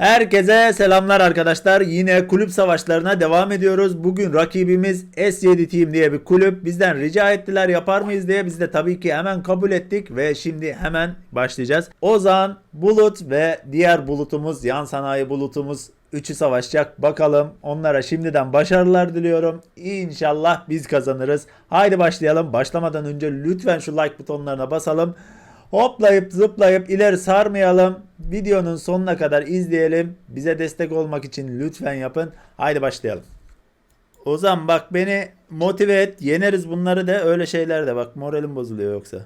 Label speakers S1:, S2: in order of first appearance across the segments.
S1: Herkese selamlar arkadaşlar. Yine kulüp savaşlarına devam ediyoruz. Bugün rakibimiz S7 Team diye bir kulüp. Bizden rica ettiler yapar mıyız diye. Biz de tabii ki hemen kabul ettik ve şimdi hemen başlayacağız. Ozan, Bulut ve diğer bulutumuz, yan sanayi bulutumuz üçü savaşacak. Bakalım onlara şimdiden başarılar diliyorum. İnşallah biz kazanırız. Haydi başlayalım. Başlamadan önce lütfen şu like butonlarına basalım. Hoplayıp zıplayıp ileri sarmayalım. Videonun sonuna kadar izleyelim. Bize destek olmak için lütfen yapın. Haydi başlayalım. Ozan bak beni motive et. Yeneriz bunları da öyle şeyler de bak moralim bozuluyor yoksa.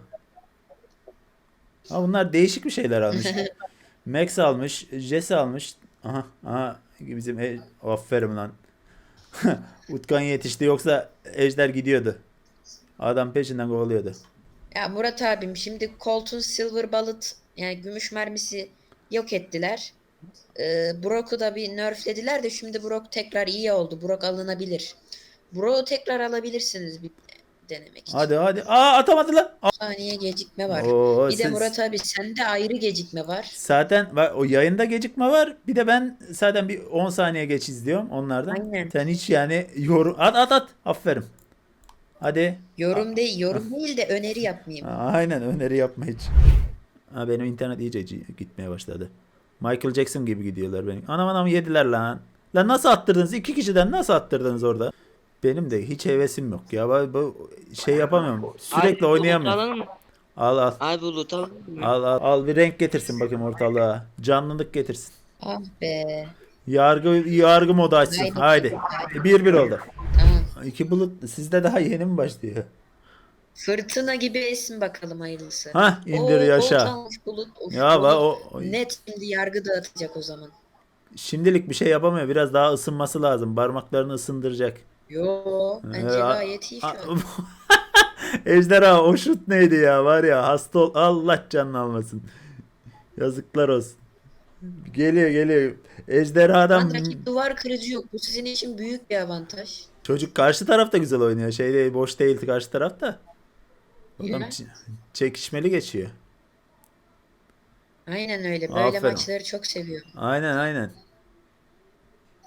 S1: Ha bunlar değişik bir şeyler almış. Max almış, Jess almış. Aha, aha bizim e- aferin lan. Utkan yetişti yoksa Ejder gidiyordu. Adam peşinden kovalıyordu.
S2: Ya Murat abim şimdi Colt'un Silver Bullet yani gümüş mermisi yok ettiler. Ee, Brock'u da bir nerflediler de şimdi Brock tekrar iyi oldu. Brock alınabilir. Brock'u tekrar alabilirsiniz bir denemek için.
S1: Hadi hadi. Aa atamadı lan. Aa.
S2: saniye gecikme var.
S1: Oo,
S2: bir de Murat abi sende ayrı gecikme var.
S1: Zaten bak, o yayında gecikme var. Bir de ben zaten bir 10 saniye geç izliyorum onlardan.
S2: Aynen.
S1: Sen hiç yani yorum at at at. Aferin. Hadi.
S2: Yorum değil, yorum değil de öneri yapmayayım.
S1: Aynen öneri yapma hiç. Ha, benim internet iyice gitmeye başladı. Michael Jackson gibi gidiyorlar benim. Anam anam yediler lan. Lan nasıl attırdınız? İki kişiden nasıl attırdınız orada? Benim de hiç hevesim yok ya. Bu, bu şey yapamıyorum. Sürekli
S3: Abi,
S1: oynayamıyorum.
S3: bulut alalım mı?
S1: Al al.
S3: Abi bulut alalım mı?
S1: Al al. Al bir renk getirsin bakayım ortalığa. Canlılık getirsin.
S2: Ah be.
S1: Yargı yargı modu açsın.
S2: Haydi.
S1: Haydi. Bir bir oldu. İki bulut sizde daha yeni mi başlıyor?
S2: Fırtına gibi esin bakalım hayırlısı.
S1: Hah indir
S2: Oo,
S1: yaşa.
S2: Almış bulut. Of,
S1: Ya
S2: bulut
S1: bak o o-
S2: Net şimdi yargı dağıtacak o zaman.
S1: şimdilik bir şey yapamıyor. Biraz daha ısınması lazım. Parmaklarını ısındıracak.
S2: Yo bence
S1: Ee,
S2: gayet iyi şu an.
S1: Ejderha o şut neydi ya var ya hasta ol Allah canını almasın. Yazıklar olsun. Geliyor geliyor. Ejderhadan
S2: rakip duvar kırıcı yok. Bu sizin için büyük bir avantaj.
S1: Çocuk karşı tarafta güzel oynuyor. Şey değil, boş değil karşı tarafta. Adam ç- çekişmeli geçiyor.
S2: Aynen öyle. Böyle
S1: Aferin.
S2: maçları çok seviyorum.
S1: Aynen aynen.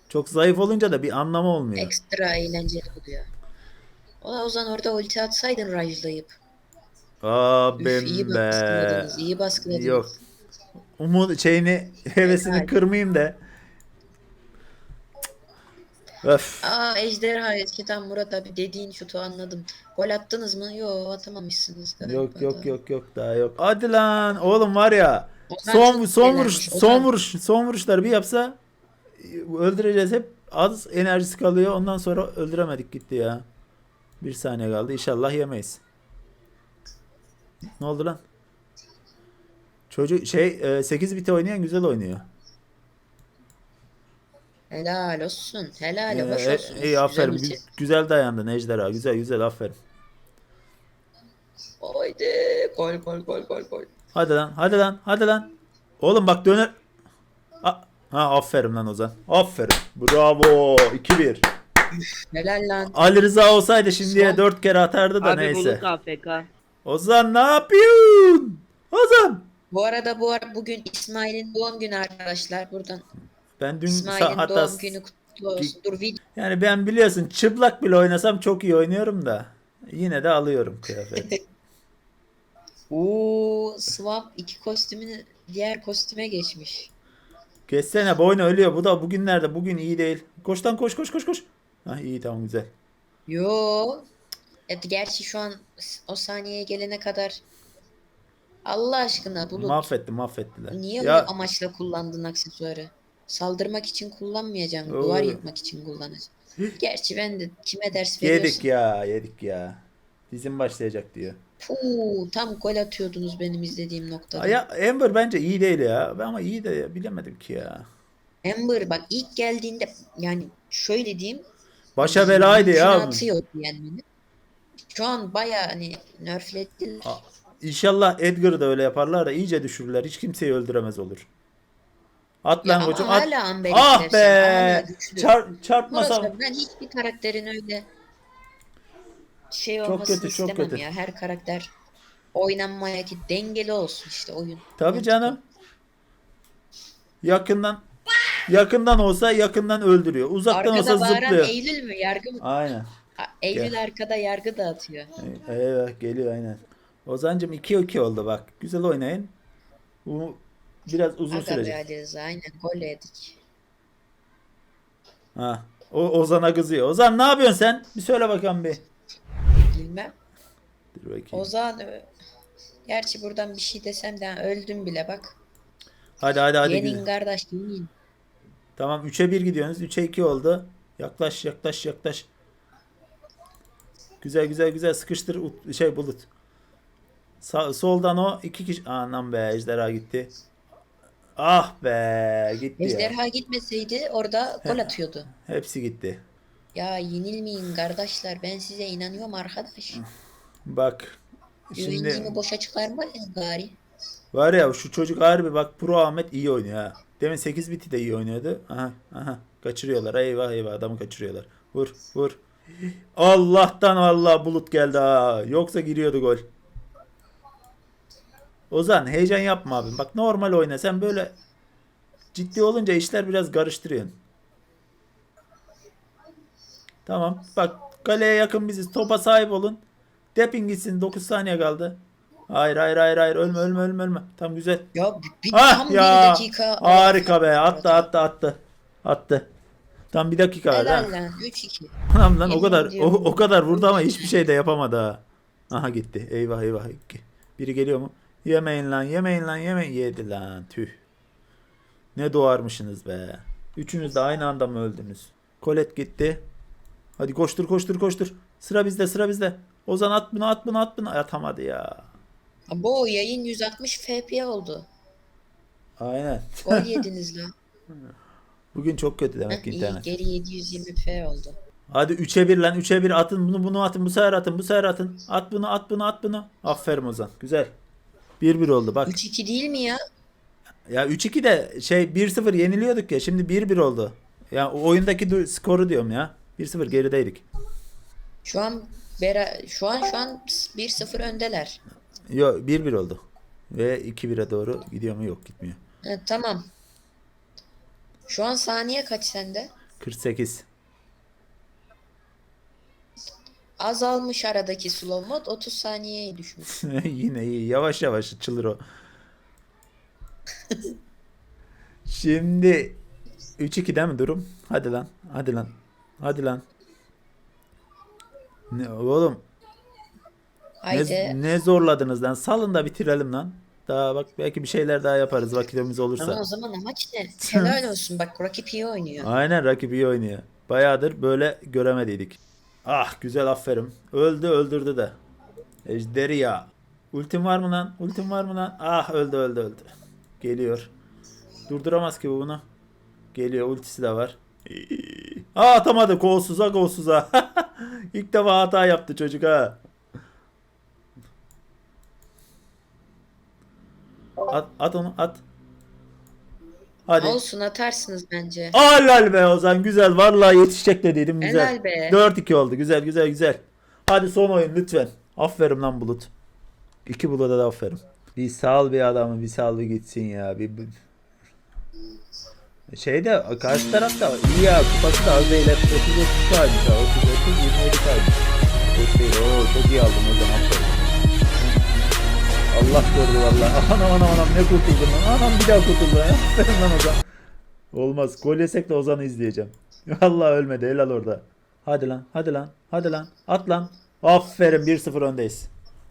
S1: Çok zayıf olunca da bir anlamı olmuyor.
S2: Ekstra eğlenceli oluyor. Ola Ozan orada ulti atsaydın rajlayıp. Üf,
S1: ben
S2: iyi
S1: be.
S2: baskıladınız. iyi baskıladınız.
S1: Yok. Umut şeyini hevesini
S2: Helal.
S1: kırmayayım da. Öf.
S2: Aa ejderha eskiden Murat abi dediğin şutu anladım. Gol attınız mı? Yo atamamışsınız galiba
S1: Yok yok
S2: da.
S1: yok yok daha yok. Hadi lan oğlum var ya.
S2: Ozan
S1: Son son
S2: eğlenmiş.
S1: vuruş
S2: Ozan-
S1: son vuruş son vuruşları bir yapsa öldüreceğiz hep az enerjisi kalıyor. Ondan sonra öldüremedik gitti ya. Bir saniye kaldı. İnşallah yemeyiz. Ne oldu lan? Çocuk şey 8 biti oynayan güzel oynuyor.
S2: Helal olsun. Helal
S1: Ee,
S2: hoş
S1: e-
S2: olsun.
S1: iyi
S2: Güzel
S1: aferin.
S2: ulti.
S1: Gü- Güzel dayandın Ejderha. Güzel güzel aferin.
S2: Haydi. Gol gol gol gol gol.
S1: Hadi lan hadi lan hadi lan. Oğlum bak döner. A- ha aferin lan Ozan. Aferin. Bravo. 2-1.
S2: Helal lan.
S1: Ali Rıza olsaydı şimdiye
S2: Son-
S1: 4 kere atardı da
S3: Abi
S1: neyse.
S3: bulut AFK.
S1: Ozan ne yapıyorsun? Ozan.
S2: Bu arada bu ara bugün İsmail'in doğum günü arkadaşlar. Buradan
S1: Ben dün
S2: İsmail'in
S1: hatta
S2: doğum günü kutlu olsun. Dur video.
S1: yani ben biliyorsun çıplak bile oynasam çok iyi oynuyorum da yine de alıyorum kıyafet.
S2: Oo, Swap iki kostümünü diğer kostüme geçmiş.
S1: Geçsene boynu ölüyor. Bu da bugünlerde bugün iyi değil. Koş lan koş koş koş koş. Ha iyi tamam güzel.
S2: Yo. Evet, gerçi şu an o saniyeye gelene kadar Allah aşkına Bulut.
S1: Mahvetti mahvettiler.
S2: Niye
S1: Ya
S2: o amaçla kullandın aksesuarı? Saldırmak için kullanmayacaksın.
S1: Oo.
S2: Duvar yıkmak için kullanacaksın. Gerçi ben de kime ders veriyorsun?
S1: yedik ya yedik ya. Dizim başlayacak diyor.
S2: Puh, tam gol atıyordunuz benim izlediğim noktada.
S1: Ya Amber bence iyi değil ya. Ben ama iyi de ya, bilemedim ki ya.
S2: Amber bak ilk geldiğinde yani şöyle diyeyim.
S1: Başa belaydı ya.
S2: yok yani. Şu an baya hani nerflettiler.
S1: İnşallah Edgar'ı da öyle yaparlar da iyice düşürürler. Hiç kimseyi öldüremez olur. At lan koçum at.
S2: hala Amber
S1: Ah be.
S2: güçlü.
S1: Çar,
S2: Murat
S1: çarpmasam.
S2: abi, ben hiçbir karakterin öyle şey
S1: Çok
S2: olmasını
S1: kötü, çok
S2: istemem
S1: kötü.
S2: ya. Her karakter oynanmaya ki dengeli olsun işte oyun.
S1: Tabii canım. Yakından Yakından olsa yakından öldürüyor. Uzaktan
S2: Arkada
S1: olsa
S2: bağıran
S1: zıplıyor.
S2: Eylül mü? Yargı mı?
S1: Aynen.
S2: Eylül arkada yargı dağıtıyor.
S1: Evet geliyor aynen. Ozancım 2-2 oldu bak. Güzel oynayın. Bu biraz uzun
S2: Aga
S1: sürecek.
S2: Ali Rıza aynen gol yedik.
S1: Ha. O Ozan'a kızıyor. Ozan ne yapıyorsun sen? Bir söyle bakalım bir.
S2: Bilmem.
S1: Dur bakayım.
S2: Ozan Gerçi buradan bir şey desem de öldüm bile bak.
S1: Hadi hadi hadi.
S2: Yenin
S1: güzel.
S2: kardeş yenin.
S1: Tamam 3'e 1 gidiyorsunuz. 3'e 2 oldu. Yaklaş yaklaş yaklaş. Güzel güzel güzel sıkıştır şey bulut. Sa- soldan o iki kişi anam be ejderha gitti. Ah be gitti ya.
S2: Ejderha gitmeseydi orada gol atıyordu.
S1: Hepsi gitti.
S2: Ya yenilmeyin kardeşler ben size inanıyorum arkadaş.
S1: Bak
S2: Güvencimi
S1: şimdi
S2: boşa çıkarmayın gari.
S1: var ya şu çocuk harbi bak Pro Ahmet iyi oynuyor ha. Demin 8 biti de iyi oynuyordu. Aha aha kaçırıyorlar. Eyvah eyvah adamı kaçırıyorlar. Vur vur. Allah'tan Allah bulut geldi ha. Yoksa giriyordu gol. Ozan heyecan yapma abi. Bak normal oyna. Sen böyle ciddi olunca işler biraz karıştırıyorsun. Tamam. Bak kaleye yakın biziz. Topa sahip olun. Depin gitsin. 9 saniye kaldı. Hayır hayır hayır hayır. Ölme ölme ölme ölme. Tam güzel.
S2: Ya bir,
S1: Ah
S2: tam
S1: ya.
S2: bir dakika.
S1: Harika be. Attı attı attı. Attı. Tam bir dakika var.
S2: Helal lan 3-2.
S1: Anam lan o kadar o, o kadar vurdu ama hiçbir şey de yapamadı ha. Aha gitti. Eyvah eyvah. Biri geliyor mu? Yemeyin lan yemeyin lan yemeyin. Yedi lan tüh. Ne doğarmışsınız be. Üçünüz de aynı anda mı öldünüz? Kolet gitti. Hadi koştur koştur koştur. Sıra bizde sıra bizde. Ozan at bunu at bunu at bunu. Atamadı ya.
S2: Bu yayın 160 FPS oldu.
S1: Aynen.
S2: Gol yediniz lan.
S1: Bugün çok kötü demek ki internet.
S2: geri 720 F oldu.
S1: Hadi 3'e 1 lan 3'e 1 atın bunu bunu atın bu sefer atın bu sefer atın. At bunu at bunu at bunu. Aferin Ozan. Güzel. 1-1 oldu bak.
S2: 3-2 değil mi ya?
S1: Ya 3-2 de şey 1-0 yeniliyorduk ya şimdi 1-1 oldu. Ya o oyundaki skoru diyorum ya. 1-0 gerideydik.
S2: Şu an bera şu an şu an 1-0 öndeler.
S1: Yo 1-1 oldu. Ve 2-1'e doğru gidiyor mu? Yok gitmiyor.
S2: Ha, tamam. Şu an saniye kaç sende?
S1: 48.
S2: Azalmış aradaki slow mod 30 saniyeye düşmüş.
S1: Yine iyi. Yavaş yavaş açılır o. Şimdi 3-2 değil mi durum? Hadi lan. Hadi lan. Hadi lan. Ne oğlum? Ne,
S2: Haydi.
S1: ne zorladınız lan? Salın da bitirelim lan. Daha bak belki bir şeyler daha yaparız vakitimiz
S2: Ama
S1: olursa.
S2: o zaman amaç ne? Helal olsun bak rakip iyi oynuyor.
S1: Aynen rakip iyi oynuyor. Bayağıdır böyle göremediydik. Ah güzel aferin. Öldü öldürdü de. Ejderi ya. Ultim var mı lan? Ultim var mı lan? Ah öldü öldü öldü. Geliyor. Durduramaz ki bu bunu. Geliyor ultisi de var. Aa atamadı kolsuza kolsuza. İlk defa hata yaptı çocuk ha. At, at onu at. Hadi.
S2: Olsun atarsınız bence.
S1: Helal be Ozan güzel. Vallahi yetişecek dediydim güzel.
S2: Helal be.
S1: 4-2 oldu. Güzel güzel güzel. Hadi son oyun lütfen. Aferin lan Bulut. İki Bulut'a da aferin. Bir sal bir adamı bir sal bir gitsin ya. Bir, bir... Şeyde karşı tarafta iyi ya kupası da az değil. Hep 30 30 kaymış ha. 30 30 27 kaymış. Değil. Oo, çok iyi aldım o zaman. Allah gördü valla. Anam anam anam ne kurtuldum lan. Anam bir daha kurtuldu. Aferin lan Ozan. Olmaz. Gol yesek de Ozan'ı izleyeceğim. Vallahi ölmedi. Helal orada. Hadi lan. Hadi lan. Hadi lan. At lan. Aferin 1-0 öndeyiz.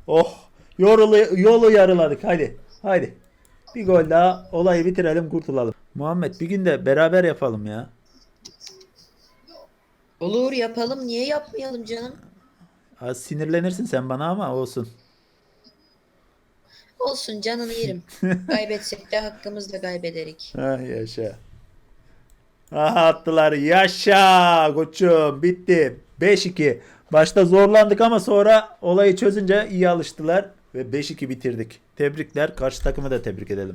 S1: Oh. Yolu, yolu yarıladık. Hadi. Hadi. Bir gol daha. Olayı bitirelim kurtulalım. Muhammed bir gün de beraber yapalım ya.
S2: Olur yapalım niye yapmayalım canım?
S1: Az sinirlenirsin sen bana ama olsun.
S2: Olsun canını yerim. Kaybetsek de hakkımızda kaybederik.
S1: Ah yaşa. Aha attılar. Yaşa koçum. Bitti. 5-2. Başta zorlandık ama sonra olayı çözünce iyi alıştılar. Ve 5-2 bitirdik. Tebrikler. Karşı takımı da tebrik edelim.